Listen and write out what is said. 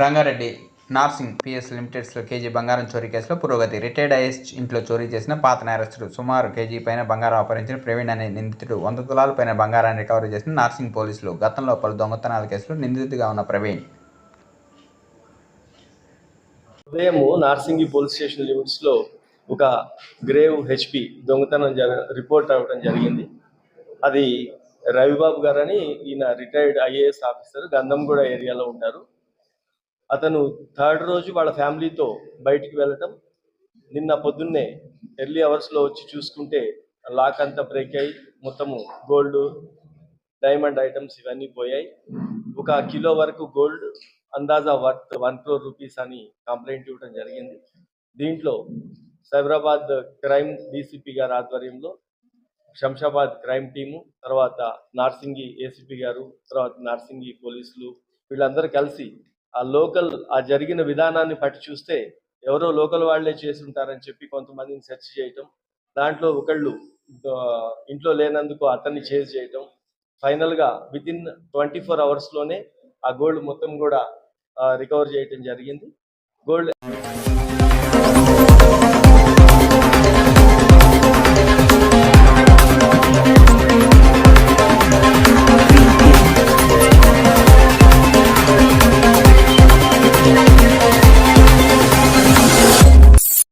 Rangareddy Narsing PS లిమిటెడ్స్లో KG బంగారం చోరీ కేసులో పురోగతి. రిటైర్డ్ ఐఎస్ ఇంట్లో చోరీ చేసిన పాత నేరస్తుడు. సుమారు కేజీ పైన బంగారం అపహరించిన ప్రవీణ్ అనే నిందితుడు. వంద తులాల పైన బంగారాన్ని రికవరీ చేసిన నార్సింగ్ పోలీసులు. గతంలో పలు దొంగతనాల కేసులో నిందితుడిగా ఉన్న ప్రవీణ్. ఉదయం నార్సింగి పోలీస్ స్టేషన్ లిమిట్స్లో ఒక గ్రేవ్ హెచ్పి దొంగతనం జర రిపోర్ట్ అవ్వడం జరిగింది. అది రవిబాబు గారని ఈయన రిటైర్డ్ ఐఏఎస్ ఆఫీసర్. గంధంగూడ ఏరియాలో ఉంటారు. అతను థర్డ్ రోజు వాళ్ళ ఫ్యామిలీతో బయటికి వెళ్ళటం నిన్న పొద్దున్నే ఎర్లీ అవర్స్లో వచ్చి చూసుకుంటే లాక్ అంతా బ్రేక్ అయ్యి మొత్తము గోల్డ్ డైమండ్ ఐటమ్స్ ఇవన్నీ పోయాయి. ఒక కిలో వరకు గోల్డ్ అందాజా వర్త్ వన్ క్రోర్ రూపీస్ అని కంప్లైంట్ ఇవ్వడం జరిగింది. దీంట్లో సైబరాబాద్ క్రైమ్ డీసీపీ గారి ఆధ్వర్యంలో శంషాబాద్ క్రైమ్ టీము తర్వాత నార్సింగి ఏసీపీ గారు తర్వాత నార్సింగి పోలీసులు వీళ్ళందరూ కలిసి ఆ లోకల్ ఆ జరిగిన విధానాన్ని పట్టి చూస్తే ఎవరో లోకల్ వాళ్ళే చేసి ఉంటారని చెప్పి కొంతమందిని సెర్చ్ చేయటం దాంట్లో ఒకళ్ళు ఇంట్లో లేనందుకు అతన్ని చేజ్ చేయటం ఫైనల్గా విత్ ఇన్ ట్వంటీ ఫోర్ అవర్స్లోనే ఆ గోల్డ్ మొత్తం కూడా రికవర్ చేయటం జరిగింది. గోల్డ్